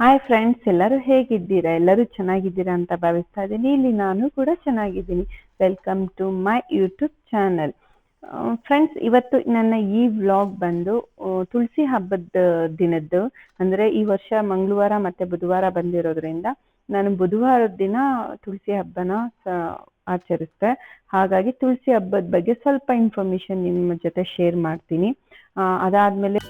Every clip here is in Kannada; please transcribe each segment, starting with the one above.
ಹಾಯ್ ಫ್ರೆಂಡ್ಸ್ ಎಲ್ಲರೂ ಹೇಗಿದ್ದೀರಾ? ಎಲ್ಲರೂ ಚೆನ್ನಾಗಿದ್ದೀರಾ ಅಂತ ಭಾವಿಸ್ತಾ ಇದ್ದೀನಿ. ಇಲ್ಲಿ ನಾನು ಕೂಡ ಚೆನ್ನಾಗಿದ್ದೀನಿ. Welcome to my YouTube channel friends ಇವತ್ತು ನನ್ನ ಈ ವ್ಲಾಗ್ ಬಂದು ತುಳಸಿ ಹಬ್ಬದ ದಿನದ್ದು. ಅಂದರೆ ಈ ವರ್ಷ ಮಂಗಳವಾರ ಮತ್ತು ಬುಧವಾರ ಬಂದಿರೋದ್ರಿಂದ ನಾನು ಬುಧವಾರದ ದಿನ ತುಳಸಿ ಹಬ್ಬನ ಆಚರಿಸ್ತೆ ಹಾಗಾಗಿ ತುಳಸಿ ಹಬ್ಬದ ಬಗ್ಗೆ ಸ್ವಲ್ಪ ಇನ್ಫಾರ್ಮೇಶನ್ ನಿಮ್ಮ ಜೊತೆ ಶೇರ್ ಮಾಡ್ತೀನಿ. ಅದಾದ್ಮೇಲೆ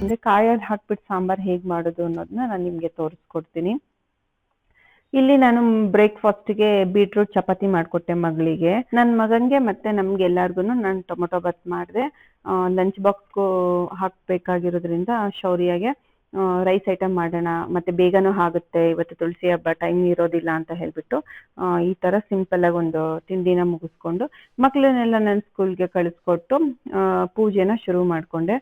ಅಂದ್ರೆ ಕಾಯಲ್ಲಿ ಹಾಕ್ಬಿಟ್ಟು ಸಾಂಬಾರ್ ಹೇಗ್ ಮಾಡೋದು ಅನ್ನೋದನ್ನ ನಾನು ನಿಮ್ಗೆ ತೋರಿಸ್ಕೊಡ್ತೀನಿ. ಇಲ್ಲಿ ನಾನು ಬ್ರೇಕ್ಫಾಸ್ಟ್ಗೆ ಬೀಟ್ರೂಟ್ ಚಪಾತಿ ಮಾಡ್ಕೊಟ್ಟೆ ಮಗಳಿಗೆ. ನನ್ನ ಮಗನ್ಗೆ ಮತ್ತೆ ನಮ್ಗೆ ಎಲ್ಲಾರ್ಗು ನಾನು ಟೊಮೊಟೊ ಬಾತ್ ಮಾಡಿದೆ ಲಂಚ್ ಬಾಕ್ಸ್ಗೂ ಹಾಕ್ಬೇಕಾಗಿರೋದ್ರಿಂದ ಶೌರ್ಯಗೆ ರೈಸ್ ಐಟಮ್ ಮಾಡೋಣ, ಮತ್ತೆ ಬೇಗನೂ ಆಗುತ್ತೆ, ಇವತ್ತು ತುಳಸಿ ಹಬ್ಬ ಟೈಮ್ ಇರೋದಿಲ್ಲ ಅಂತ ಹೇಳ್ಬಿಟ್ಟು ಈ ತರ ಸಿಂಪಲ್ ಆಗಿ ಒಂದು ತಿಂಡಿನ ಮುಗಿಸ್ಕೊಂಡು ಮಕ್ಕಳನ್ನೆಲ್ಲ ನಾನು ಸ್ಕೂಲ್ಗೆ ಕಳಿಸ್ಕೊಟ್ಟು ಪೂಜೆನ ಶುರು ಮಾಡ್ಕೊಂಡೆ.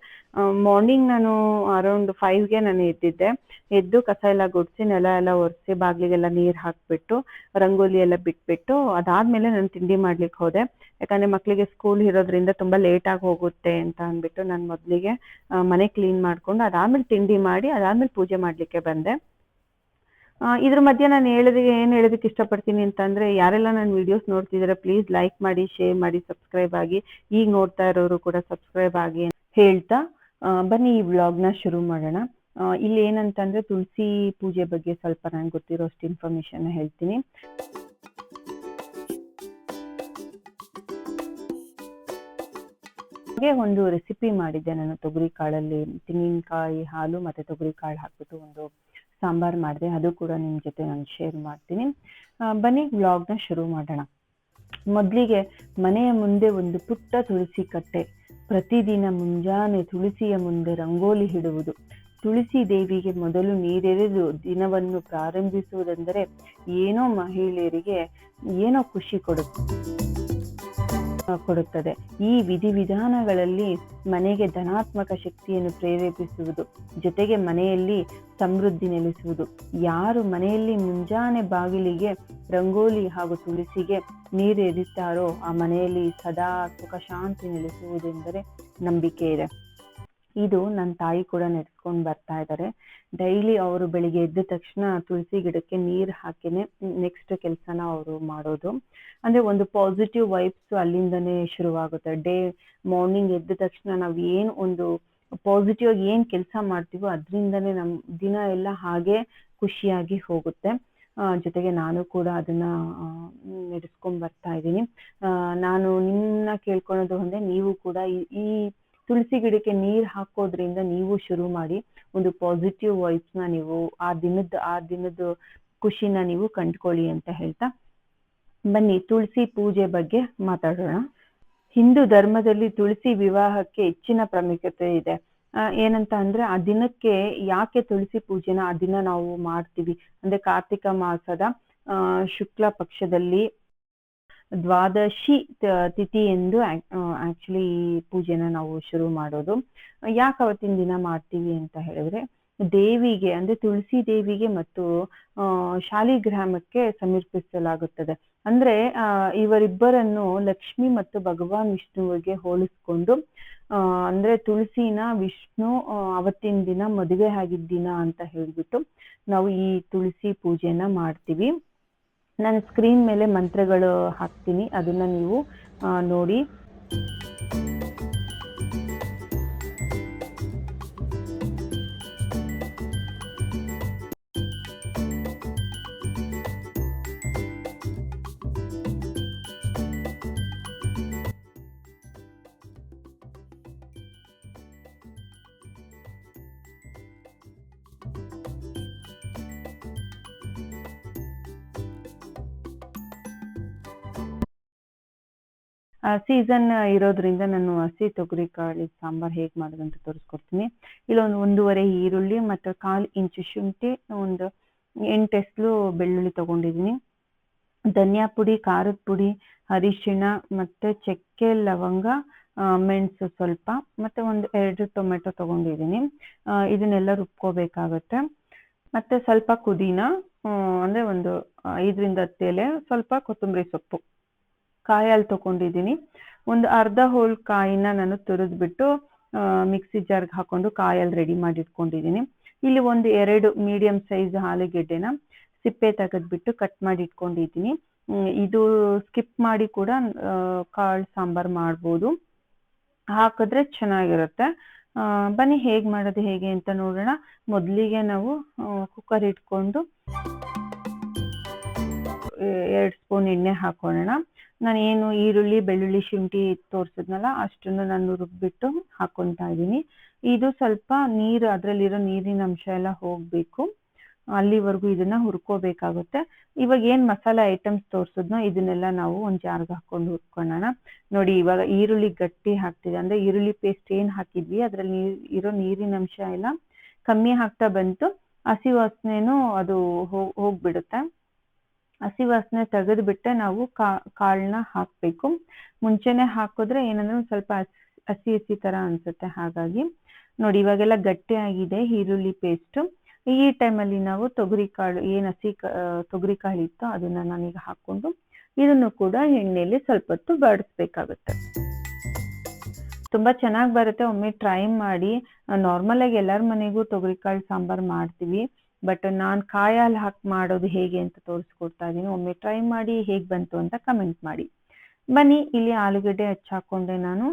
ಮಾರ್ನಿಂಗ್ ನಾನು ಅರೌಂಡ್ ಫೈವ್ಗೆ ನಾನು ಎದ್ದಿದ್ದೆ. ಎದ್ದು ಕಸ ಎಲ್ಲ ಗುಡಿಸಿ, ನೆಲ ಎಲ್ಲ ಒರೆಸಿ, ಬಾಗಿಲಿಗೆಲ್ಲ ನೀರು ಹಾಕ್ಬಿಟ್ಟು, ರಂಗೋಲಿ ಎಲ್ಲ ಬಿಟ್ಬಿಟ್ಟು, ಅದಾದ್ಮೇಲೆ ನಾನು ತಿಂಡಿ ಮಾಡ್ಲಿಕ್ಕೆ ಹೋದೆ. ಯಾಕಂದ್ರೆ ಮಕ್ಕಳಿಗೆ ಸ್ಕೂಲ್ ಇರೋದ್ರಿಂದ ತುಂಬಾ ಲೇಟ್ ಆಗಿ ಹೋಗುತ್ತೆ ಅಂತ ಅಂದ್ಬಿಟ್ಟು ನಾನು ಮೊದಲಿಗೆ ಮನೆ ಕ್ಲೀನ್ ಮಾಡ್ಕೊಂಡು, ಅದಾದ್ಮೇಲೆ ತಿಂಡಿ ಮಾಡಿ ಅದಾದ್ಮೇಲೆ ಪೂಜೆ ಮಾಡ್ಲಿಕ್ಕೆ ಬಂದೆ. ಇದ್ರ ಮಧ್ಯೆ ನಾನು ಹೇಳಿದ, ಏನ್ ಹೇಳೋದಕ್ಕೆ ಇಷ್ಟಪಡ್ತೀನಿ ಅಂತಂದ್ರೆ, ಯಾರೆಲ್ಲ ನನ್ನ ವಿಡಿಯೋಸ್ ನೋಡ್ತಿದ್ದೀರಾ ಪ್ಲೀಸ್ ಲೈಕ್ ಮಾಡಿ ಶೇರ್ ಮಾಡಿ ಸಬ್ಸ್ಕ್ರೈಬ್ ಆಗಿ. ಈಗ ನೋಡ್ತಾ ಇರೋರು ಕೂಡ ಸಬ್ಸ್ಕ್ರೈಬ್ ಆಗಿ ಹೇಳ್ತಾ ಬನ್ನಿ ಈ ವ್ಲಾಗ್ನ ಶುರು ಮಾಡೋಣ. ಇಲ್ಲಿ ಏನಂತಂದ್ರೆ ತುಳಸಿ ಪೂಜೆ ಬಗ್ಗೆ ಸ್ವಲ್ಪ ನನಗೆ ಗೊತ್ತಿರೋ ಅಷ್ಟು ಇನ್ಫಾರ್ಮೇಶನ್ ಹೇಳ್ತೀನಿ. ಹಾಗೆ ಒಂದು ರೆಸಿಪಿ ಮಾಡಿದ್ದೆ ನಾನು. ತೊಗರಿ ಕಾಳಲ್ಲಿ ತೆಂಗಿನಕಾಯಿ ಹಾಲು ಮತ್ತೆ ತೊಗರಿ ಕಾಳು ಹಾಕ್ಬಿಟ್ಟು ಒಂದು ಸಾಂಬಾರ್ ಮಾಡಿದೆ. ಅದು ಕೂಡ ನಿಮ್ ಜೊತೆ ನಾನು ಶೇರ್ ಮಾಡ್ತೀನಿ. ಬನ್ನಿ ವ್ಲಾಗ್ನ ಶುರು ಮಾಡೋಣ. ಮೊದಲಿಗೆ ಮನೆಯ ಮುಂದೆ ಒಂದು ಪುಟ್ಟ ತುಳಸಿ ಕಟ್ಟೆ. ಪ್ರತಿದಿನ ಮುಂಜಾನೆ ತುಳಸಿಯ ಮುಂದೆ ರಂಗೋಲಿ ಹಿಡುವುದು ತುಳಸಿ ದೇವಿಗೆ ಮೊದಲು ನೀರೆರೆದು ದಿನವನ್ನು ಪ್ರಾರಂಭಿಸುವುದೆಂದರೆ ಏನೋ ಮಹಿಳೆಯರಿಗೆ ಏನೋ ಖುಷಿ ಕೊಡುತ್ತೆ. ಕೊಡುತ್ತದೆ. ಈ ವಿಧಿವಿಧಾನಗಳಲ್ಲಿ ಮನೆಗೆ ಧನಾತ್ಮಕ ಶಕ್ತಿಯನ್ನು ಪ್ರೇರೇಪಿಸುವುದು, ಜೊತೆಗೆ ಮನೆಯಲ್ಲಿ ಸಮೃದ್ಧಿ ನೆಲೆಸುವುದು. ಯಾರು ಮನೆಯಲ್ಲಿ ಮುಂಜಾನೆ ಬಾಗಿಲಿಗೆ ರಂಗೋಲಿ ಹಾಗೂ ತುಳಸಿಗೆ ನೀರು ಎರಿತಾರೋ ಆ ಮನೆಯಲ್ಲಿ ಸದಾ ಸುಖ ಶಾಂತಿ ನೆಲೆಸುವುದೆಂದರೆ ನಂಬಿಕೆ ಇದೆ. ಇದು ನನ್ನ ತಾಯಿ ಕೂಡ ನೆಡ್ಸ್ಕೊಂಡು ಬರ್ತಾ ಇದ್ದಾರೆ ಡೈಲಿ ಅವರು ಬೆಳಿಗ್ಗೆ ಎದ್ದ ತಕ್ಷಣ ತುಳಸಿ ಗಿಡಕ್ಕೆ ನೀರು ಹಾಕಿನೇ ನೆಕ್ಸ್ಟ್ ಕೆಲಸನ ಅವರು ಮಾಡೋದು. ಅಂದ್ರೆ ಒಂದು ಪಾಸಿಟಿವ್ ವೈಬ್ಸ್ ಅಲ್ಲಿಂದನೇ ಶುರುವಾಗುತ್ತೆ. ಡೇ ಮಾರ್ನಿಂಗ್ ಎದ್ದ ತಕ್ಷಣ ನಾವು ಏನು ಒಂದು ಪಾಸಿಟಿವ್ ಆಗಿ ಏನ್ ಕೆಲಸ ಮಾಡ್ತೀವೋ ಅದರಿಂದನೇ ನಮ್ಮ ದಿನ ಎಲ್ಲ ಹಾಗೆ ಖುಷಿಯಾಗಿ ಹೋಗುತ್ತೆ. ಜೊತೆಗೆ ನಾನು ಕೂಡ ಅದನ್ನ ನಡೆಸ್ಕೊಂಡ್ ಬರ್ತಾ ಇದ್ದೀನಿ. ನಾನು ನಿಮ್ಮನ್ನ ಕೇಳ್ಕೊಳೋದು ಅಂದ್ರೆ ನೀವು ಕೂಡ ಈ- ಈ ತುಳಸಿ ಗಿಡಕ್ಕೆ ನೀರು ಹಾಕೋದ್ರಿಂದ ನೀವು ಶುರು ಮಾಡಿ ಒಂದು ಪಾಸಿಟಿವ್ ವೈಬ್ಸ್ನ ನೀವು ಆ ದಿನದ ಆ ದಿನದ ಖುಷಿನ ನೀವು ಕಂಡ್ಕೊಳ್ಳಿ ಅಂತ ಹೇಳ್ತಾ. ಬನ್ನಿ, ತುಳಸಿ ಪೂಜೆ ಬಗ್ಗೆ ಮಾತಾಡೋಣ. ಹಿಂದೂ ಧರ್ಮದಲ್ಲಿ ತುಳಸಿ ವಿವಾಹಕ್ಕೆ ಹೆಚ್ಚಿನ ಪ್ರಾಮುಖ್ಯತೆ ಇದೆ. ಏನಂತ ಅಂದ್ರೆ ಆ ದಿನಕ್ಕೆ ಯಾಕೆ ತುಳಸಿ ಪೂಜೆನ ಆ ದಿನ ನಾವು ಮಾಡ್ತೀವಿ? ಅಂದ್ರೆ ಕಾರ್ತಿಕ ಮಾಸದ ಶುಕ್ಲ ಪಕ್ಷದಲ್ಲಿ ದ್ವಾದಶಿ ತಿಥಿ ಎಂದು ಆಕ್ಚುಲಿ ಈ ಪೂಜೆನ ನಾವು ಶುರು ಮಾಡೋದು. ಯಾಕೆ ಅವತ್ತಿನ ದಿನ ಮಾಡ್ತೀವಿ ಅಂತ ಹೇಳಿದ್ರೆ, ದೇವಿಗೆ ಅಂದ್ರೆ ತುಳಸಿ ದೇವಿಗೆ ಮತ್ತು ಶಾಲಿಗ್ರಾಮಕ್ಕೆ ಸಮರ್ಪಿಸಲಾಗುತ್ತದೆ. ಅಂದ್ರೆ ಇವರಿಬ್ಬರನ್ನು ಲಕ್ಷ್ಮಿ ಮತ್ತು ಭಗವಾನ್ ವಿಷ್ಣುವಿಗೆ ಹೋಲಿಸ್ಕೊಂಡು ಅಂದ್ರೆ ತುಳಸಿನ ವಿಷ್ಣು ಅವತ್ತಿನ ದಿನ ಮದುವೆ ಆಗಿದ್ದ ದಿನ ಅಂತ ಹೇಳ್ಬಿಟ್ಟು ನಾವು ಈ ತುಳಸಿ ಪೂಜೆನ ಮಾಡ್ತೀವಿ. ನಾನು ಸ್ಕ್ರೀನ್ ಮೇಲೆ ಮಂತ್ರಗಳು ಹಾಕ್ತೀನಿ. ಅದನ್ನ ನೀವು ನೋಡಿ. ಸೀಸನ್ ಇರೋದ್ರಿಂದ ನಾನು ಹಸಿ ತೊಗರಿ ಕಾಳಿ ಸಾಂಬಾರ್ ಹೇಗೆ ಮಾಡೋದಂತ ತೋರಿಸ್ಕೊಡ್ತೀನಿ. ಇಲ್ಲೊಂದು ಒಂದೂವರೆ ಈರುಳ್ಳಿ ಮತ್ತು ಕಾಲು ಇಂಚು ಶುಂಠಿ, ಒಂದು ಎಂಟು ಎಸ್ಲು ಬೆಳ್ಳುಳ್ಳಿ ತಗೊಂಡಿದ್ದೀನಿ ಧನಿಯಾ ಪುಡಿ, ಖಾರದ ಪುಡಿ, ಅರಿಶಿಣ ಮತ್ತು ಚಕ್ಕೆ, ಲವಂಗ ಮೆಣಸು ಸ್ವಲ್ಪ ಮತ್ತು ಒಂದು ಎರಡು ಟೊಮೆಟೊ ತಗೊಂಡಿದ್ದೀನಿ ಇದನ್ನೆಲ್ಲ ರುಬ್ಕೋಬೇಕಾಗತ್ತೆ. ಮತ್ತು ಸ್ವಲ್ಪ ಪುದೀನ ಅಂದ್ರೆ ಒಂದು ಐದರಿಂದ ಹತ್ತು ಎಲೆ, ಸ್ವಲ್ಪ ಕೊತ್ತಂಬರಿ ಸೊಪ್ಪು. ಕಾಯಿ ಹಾಲು ತಗೊಂಡಿದ್ದೀನಿ. ಒಂದು ಅರ್ಧ ಹೋಲ್ ಕಾಯಿನ ನಾನು ತುರಿದ್ಬಿಟ್ಟು ಮಿಕ್ಸಿ ಜಾರ್ಗೆ ಹಾಕೊಂಡು ಕಾಯಲ್ಲಿ ರೆಡಿ ಮಾಡಿ ಇಟ್ಕೊಂಡಿದ್ದೀನಿ ಇಲ್ಲಿ ಒಂದು ಎರಡು ಮೀಡಿಯಂ ಸೈಜ್ ಆಲೂಗೆಡ್ಡೆನ ಸಿಪ್ಪೆ ತೆಗೆದ್ಬಿಟ್ಟು ಕಟ್ ಮಾಡಿ ಇಟ್ಕೊಂಡಿದ್ದೀನಿ ಇದು ಸ್ಕಿಪ್ ಮಾಡಿ ಕೂಡ ಕಾಳು ಸಾಂಬಾರ್ ಮಾಡ್ಬೋದು. ಹಾಕಿದ್ರೆ ಚೆನ್ನಾಗಿರುತ್ತೆ. ಬನ್ನಿ ಹೇಗೆ ಮಾಡೋದು ಹೇಗೆ ಅಂತ ನೋಡೋಣ. ಮೊದಲಿಗೆ ನಾವು ಕುಕ್ಕರ್ ಇಟ್ಕೊಂಡು ಎರಡು ಸ್ಪೂನ್ ಎಣ್ಣೆ ಹಾಕೊಳ್ಳೋಣ. ನಾನು ಏನು ಈರುಳ್ಳಿ, ಬೆಳ್ಳುಳ್ಳಿ, ಶುಂಠಿ ತೋರಿಸಿದ್ನಲ್ಲ, ಅಷ್ಟನ್ನು ನಾನು ರುಬ್ಬಿಟ್ಟು ಹಾಕೊತಾ ಇದ್ದೀನಿ. ಇದು ಸ್ವಲ್ಪ ನೀರು, ಅದರಲ್ಲಿರೋ ನೀರಿನ ಅಂಶ ಎಲ್ಲ ಹೋಗಬೇಕು. ಅಲ್ಲಿವರೆಗೂ ಇದನ್ನ ಹುರ್ಕೋಬೇಕಾಗುತ್ತೆ. ಇವಾಗ ಏನು ಮಸಾಲೆ ಐಟಮ್ಸ್ ತೋರಿಸಿದ್ನೋ, ಇದನ್ನೆಲ್ಲ ನಾವು ಒಂದು ಜಾರ್ಗೆ ಹಾಕೊಂಡು ಹುರ್ಕೊಳ್ಳೋಣ. ನೋಡಿ, ಇವಾಗ ಈರುಳ್ಳಿ ಗಟ್ಟಿ ಹಾಕ್ತಿದೆ. ಅಂದರೆ ಈರುಳ್ಳಿ ಪೇಸ್ಟ್ ಏನು ಹಾಕಿದ್ವಿ, ಅದರಲ್ಲಿ ಇರೋ ನೀರಿನ ಅಂಶ ಎಲ್ಲ ಕಮ್ಮಿ ಹಾಕ್ತಾ ಬಂತು. ಹಸಿ ವಾಸನೆನೂ ಅದು ಹೋಗ್ ಹೋಗ್ಬಿಡುತ್ತೆ. ಹಸಿ ವಾಸನೆ ತೆಗೆದುಬಿಟ್ಟೆ ನಾವು ಕಾ, ಕಾಳನ್ನ ಹಾಕಬೇಕು. ಮುಂಚೆನೆ ಹಾಕಿದ್ರೆ ಏನಂದ್ರೆ ಒಂದು ಸ್ವಲ್ಪ ಹಸಿ ಹಸಿ ಥರ ಅನಿಸುತ್ತೆ ಹಾಗಾಗಿ. ನೋಡಿ, ಇವಾಗೆಲ್ಲ ಗಟ್ಟಿ ಆಗಿದೆ, ಈರುಳ್ಳಿ ಪೇಸ್ಟು ಈ ಟೈಮಲ್ಲಿ ನಾವು ತೊಗರಿ ಕಾಳು, ಏನು ಹಸಿ ತೊಗರಿ ಕಾಳು ಇತ್ತು ಅದನ್ನು ನಾನೀಗ ಹಾಕ್ಕೊಂಡು ಇದನ್ನು ಕೂಡ ಎಣ್ಣೆಯಲ್ಲಿ ಸ್ವಲ್ಪ ಹೊತ್ತು ಬಾಡಿಸ್ಬೇಕಾಗುತ್ತೆ. ತುಂಬ ಚೆನ್ನಾಗಿ ಬರುತ್ತೆ, ಒಮ್ಮೆ ಟ್ರೈ ಮಾಡಿ. ನಾರ್ಮಲಾಗಿ ಎಲ್ಲರ ಮನೆಗೂ ತೊಗರಿ ಕಾಳು ಸಾಂಬಾರು ಮಾಡ್ತೀವಿ. ಬಟ್ ನಾನು ಕಾಯಿ ಹಾಲು ಹಾಕಿ ಮಾಡೋದು ಹೇಗೆ ಅಂತ ತೋರಿಸ್ಕೊಡ್ತಾ ಇದ್ದೀನಿ ಒಮ್ಮೆ ಟ್ರೈ ಮಾಡಿ ಹೇಗೆ ಬಂತು ಅಂತ ಕಮೆಂಟ್ ಮಾಡಿ. ಬನ್ನಿ, ಇಲ್ಲಿ ಆಲೂಗಡ್ಡೆ ಹೆಚ್ಚಾಕೊಂಡೆ ನಾನು.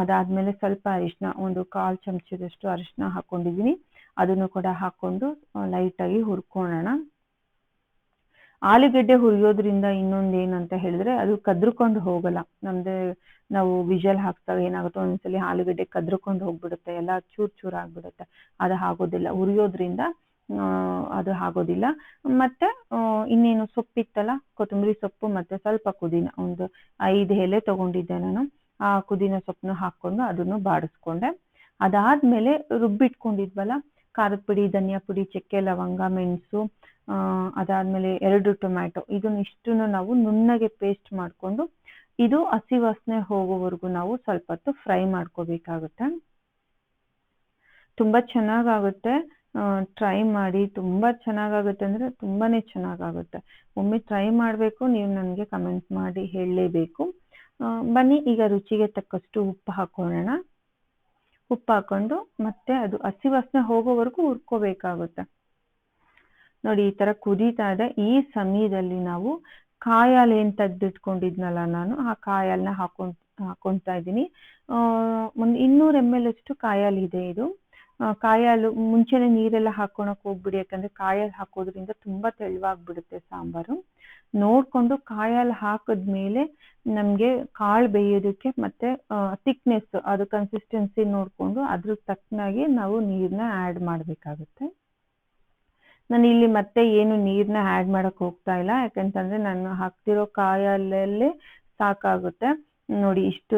ಅದಾದ್ಮೇಲೆ ಸ್ವಲ್ಪ ಅರಿಶಿನ ಒಂದು ಕಾಲು ಚಮಚದಷ್ಟು ಅರಿಶಿನ ಹಾಕ್ಕೊಂಡಿದ್ದೀನಿ ಅದನ್ನು ಕೂಡ ಹಾಕ್ಕೊಂಡು ಲೈಟಾಗಿ ಹುರ್ಕೊಳ್ಳೋಣ ಆಲೂಗಡ್ಡೆ ಹುರಿಯೋದ್ರಿಂದ ಇನ್ನೊಂದೇನಂತ ಹೇಳಿದ್ರೆ ಅದು ಕದ್ರುಕೊಂಡು ಹೋಗಲ್ಲ. ನಮ್ದು, ನಾವು ವಿಜಲ್ ಹಾಕ್ದಾಗ ಏನಾಗುತ್ತೋ ಒಂದ್ಸಲಿ ಆಲೂಗಡ್ಡೆ ಕದ್ರುಕೊಂಡು ಹೋಗ್ಬಿಡುತ್ತೆ. ಎಲ್ಲ ಚೂರ್ ಚೂರ್ ಆಗ್ಬಿಡುತ್ತೆ. ಅದು ಆಗೋದಿಲ್ಲ. ಹುರಿಯೋದ್ರಿಂದ ಅದು ಆಗೋದಿಲ್ಲ. ಮತ್ತೆ ಇನ್ನೇನು ಸೊಪ್ಪಿತ್ತಲ್ಲ, ಕೊತ್ತಂಬರಿ ಸೊಪ್ಪು ಮತ್ತೆ ಸ್ವಲ್ಪ ಪುದೀನ, ಒಂದು ಐದು ಎಲೆ ತಗೊಂಡಿದ್ದೆ ನಾನು. ಆ ಪುದೀನ ಸೊಪ್ಪನ್ನು ಹಾಕ್ಕೊಂಡು ಅದನ್ನು ಬಾಡಿಸ್ಕೊಂಡೆ. ಅದಾದ್ಮೇಲೆ ರುಬ್ಬಿಟ್ಕೊಂಡಿದ್ವಲ್ಲ, ಖಾರದ ಪುಡಿ, ಧನಿಯಾ ಪುಡಿ, ಚಕ್ಕೆ ಲವಂಗ, ಮೆಣಸು ಅದಾದ್ಮೇಲೆ ಎರಡು ಟೊಮ್ಯಾಟೊ, ಇದನ್ನ ಇಷ್ಟನ್ನು ನಾವು ನುಣ್ಣಗೆ ಪೇಸ್ಟ್ ಮಾಡಿಕೊಂಡು, ಇದು ಹಸಿ ವಾಸನೆ ಹೋಗೋವರೆಗೂ ನಾವು ಸ್ವಲ್ಪ ಹೊತ್ತು ಫ್ರೈ ಮಾಡ್ಕೋಬೇಕಾಗುತ್ತೆ. ತುಂಬ ಚೆನ್ನಾಗಾಗುತ್ತೆ. ಟ್ರೈ ಮಾಡಿ ತುಂಬ ಚೆನ್ನಾಗಾಗುತ್ತೆ ಅಂದರೆ ತುಂಬಾನೇ ಚೆನ್ನಾಗಾಗುತ್ತೆ. ಒಮ್ಮೆ ಟ್ರೈ ಮಾಡಬೇಕು, ನೀವು ನನಗೆ ಕಮೆಂಟ್ ಮಾಡಿ ಹೇಳಲೇಬೇಕು. ಬನ್ನಿ, ಈಗ ರುಚಿಗೆ ತಕ್ಕಷ್ಟು ಉಪ್ಪು ಹಾಕೊಳ್ಳೋಣ ಉಪ್ಪು ಹಾಕೊಂಡು ಮತ್ತೆ ಅದು ಹಸಿ ವಾಸನೆ ಹೋಗೋವರೆಗೂ ಹುರ್ಕೋಬೇಕಾಗುತ್ತೆ. ನೋಡಿ, ಈ ತರ ಕುದೀತಾ ಇದೆ. ಈ ಸಮಯದಲ್ಲಿ ನಾವು ಕಾಯಾಲ್ ಏನ್ ತೆಗೆದಿಟ್ಕೊಂಡಿದ್ನಲ್ಲ ನಾನು, ಆ ಕಾಯಲ್ನ ಹಾಕೊಂಡ್ ಹಾಕೊಂತಾ ಇದ್ದೀನಿ. ಒಂದು ಇನ್ನೂರು ಎಂ ಎಲ್ ಅಷ್ಟು ಕಾಯಾಲ್ ಇದೆ. ಕಾಯಾಲು ಮುಂಚೆನೆ ನೀರೆಲ್ಲ ಹಾಕೊಳಕ್ ಹೋಗ್ಬಿಡಿ, ಯಾಕಂದ್ರೆ ಕಾಯಲ್ಲಿ ಹಾಕೋದ್ರಿಂದ ತುಂಬಾ ತೆಳುವಾಗ್ಬಿಡುತ್ತೆ ಸಾಂಬಾರು. ನೋಡ್ಕೊಂಡು ಕಾಯಲ್ಲಿ ಹಾಕಿದ್ಮೇಲೆ ನಮ್ಗೆ ಕಾಳು ಬೇಯೋದಕ್ಕೆ ಮತ್ತೆ ಥಿಕ್ನೆಸ್ ಅದು ಕನ್ಸಿಸ್ಟೆನ್ಸಿ ನೋಡ್ಕೊಂಡು ಅದ್ರ ತಕ್ಕನಾಗಿ ನಾವು ನೀರನ್ನ ಆಡ್ ಮಾಡಬೇಕಾಗುತ್ತೆ. ನಾನು ಇಲ್ಲಿ ಮತ್ತೆ ಏನು ನೀರನ್ನ ಆಡ್ ಮಾಡಕ್ ಹೋಗ್ತಾ ಇಲ್ಲ, ಯಾಕಂತಂದ್ರೆ ನಾನು ಹಾಕ್ತಿರೋ ಕಾಯಲ್ಲೇ ಸಾಕಾಗುತ್ತೆ. ನೋಡಿ ಇಷ್ಟು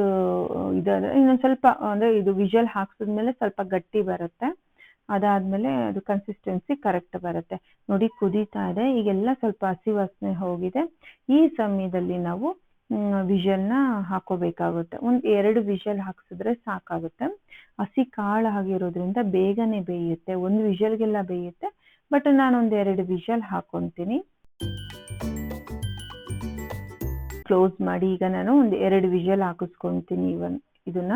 ಇದಾದ ಇನ್ನೊಂದು ಸ್ವಲ್ಪ, ಅಂದ್ರೆ ಇದು ವಿಜುವಲ್ ಹಾಕ್ಸಿದ್ಮೇಲೆ ಸ್ವಲ್ಪ ಗಟ್ಟಿ ಬರುತ್ತೆ. ಅದಾದಮೇಲೆ ಅದು ಕನ್ಸಿಸ್ಟೆನ್ಸಿ ಕರೆಕ್ಟ್ ಬರುತ್ತೆ. ನೋಡಿ ಕುದೀತಾ ಇದೆ. ಈಗೆಲ್ಲ ಸ್ವಲ್ಪ ಹಸಿ ವಾಸನೆ ಹೋಗಿದೆ. ಈ ಸಮಯದಲ್ಲಿ ನಾವು ವಿಷಲ್ನ ಹಾಕೋಬೇಕಾಗುತ್ತೆ. ಒಂದು ಎರಡು ವಿಷಲ್ ಹಾಕಿಸಿದ್ರೆ ಸಾಕಾಗುತ್ತೆ. ಹಸಿ ಕಾಳು ಆಗಿರೋದ್ರಿಂದ ಬೇಗನೆ ಬೇಯುತ್ತೆ. ಒಂದು ವಿಷಲ್ಗೆಲ್ಲ ಬೇಯುತ್ತೆ. ಬಟ್ ನಾನೊಂದು ಎರಡು ವಿಷಲ್ ಹಾಕೊಂತೀನಿ. ಕ್ಲೋಸ್ ಮಾಡಿ ಈಗ ನಾನು ಒಂದು ಎರಡು ವಿಷಲ್ ಹಾಕಿಸ್ಕೊಂತೀನಿ ಇವನ್ ಇದನ್ನ.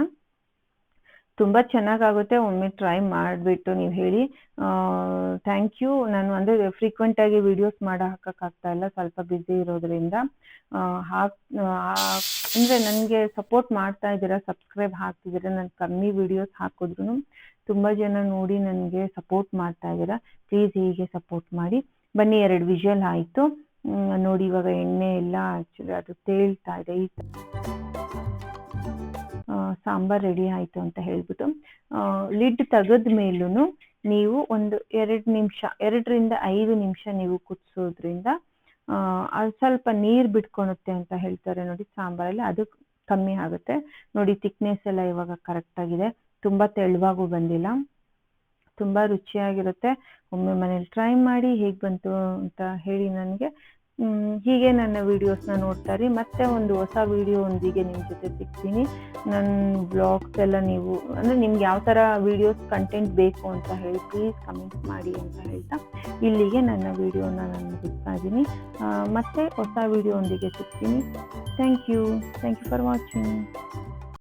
ತುಂಬ ಚೆನ್ನಾಗಾಗುತ್ತೆ. ಒಮ್ಮೆ ಟ್ರೈ ಮಾಡಿಬಿಟ್ಟು ನೀವು ಹೇಳಿ. ಥ್ಯಾಂಕ್ ಯು ನಾನು ಅಂದರೆ ಫ್ರೀಕ್ವೆಂಟಾಗಿ ವಿಡಿಯೋಸ್ ಮಾಡೋ ಹಾಕೋಕ್ಕಾಗ್ತಾ ಇಲ್ಲ. ಸ್ವಲ್ಪ ಬ್ಯುಸಿ ಇರೋದ್ರಿಂದ. ಹಾಕ್ ಅಂದರೆ ನನಗೆ ಸಪೋರ್ಟ್ ಮಾಡ್ತಾ ಇದ್ದೀರಾ ಸಬ್ಸ್ಕ್ರೈಬ್ ಹಾಕ್ತಿದ್ದೀರಾ, ನಾನು ಕಮ್ಮಿ ವಿಡಿಯೋಸ್ ಹಾಕಿದ್ರು ತುಂಬ ಜನ ನೋಡಿ ನನಗೆ ಸಪೋರ್ಟ್ ಮಾಡ್ತಾ ಇದ್ದೀರಾ. ಪ್ಲೀಸ್ ಹೀಗೆ ಸಪೋರ್ಟ್ ಮಾಡಿ. ಬನ್ನಿ, ಎರಡು ವಿಷಲ್ ಆಯಿತು. ನೋಡಿ ಇವಾಗ ಎಣ್ಣೆ ಎಲ್ಲ ಆ್ಯಕ್ಚುಲಿ ಅದು ತೇಳ್ತಾ ಇದೆ ಈ ಸಾಂಬಾರ್ ರೆಡಿ ಆಯಿತು ಅಂತ ಹೇಳ್ಬಿಟ್ಟು ಲಿಡ್ ತೆಗೆದ ಮೇಲೂ ನೀವು ಒಂದು ಎರಡು ನಿಮಿಷ, ಎರಡರಿಂದ ಐದು ನಿಮಿಷ ನೀವು ಕುದಿಸೋದ್ರಿಂದ ಅದು ಸ್ವಲ್ಪ ನೀರು ಬಿಟ್ಕೊಳುತ್ತೆ ಅಂತ ಹೇಳ್ತಾರೆ ನೋಡಿ ಸಾಂಬಾರಲ್ಲಿ, ಅದು ಕಮ್ಮಿ ಆಗುತ್ತೆ. ನೋಡಿ ತಿಕ್ನೆಸ್ ಎಲ್ಲ ಇವಾಗ ಕರೆಕ್ಟಾಗಿದೆ ತುಂಬ ತೆಳುವಾಗೂ ಬಂದಿಲ್ಲ. ತುಂಬ ರುಚಿಯಾಗಿರುತ್ತೆ. ಒಮ್ಮೆ ಮನೇಲಿ ಟ್ರೈ ಮಾಡಿ ಹೇಗೆ ಬಂತು ಅಂತ ಹೇಳಿ ನನಗೆ ಹೀಗೆ ನನ್ನ ವೀಡಿಯೋಸ್ನ ನೋಡ್ತಾರೆ ಮತ್ತೆ ಒಂದು ಹೊಸ ವಿಡಿಯೋ ಒಂದಿಗೆ ನಿಮ್ಮ ಜೊತೆ ಸಿಗ್ತೀನಿ. ನನ್ನ ಬ್ಲಾಗ್ಸ್ ಎಲ್ಲ ನೀವು, ಅಂದರೆ ನಿಮ್ಗೆ ಯಾವ ಥರ ವಿಡಿಯೋಸ್ ಕಂಟೆಂಟ್ ಬೇಕು ಅಂತ ಹೇಳಿ ಪ್ಲೀಸ್ ಕಮೆಂಟ್ ಮಾಡಿ ಅಂತ ಹೇಳ್ತಾ ಇಲ್ಲಿಗೆ ನನ್ನ ವಿಡಿಯೋನ ನಾನು ಮುಗಿಸ್ತಾ ಇದ್ದೀನಿ. ಮತ್ತೆ ಹೊಸ ವಿಡಿಯೋ ಒಂದಿಗೆ ಸಿಗ್ತೀನಿ. Thank you thank you for watching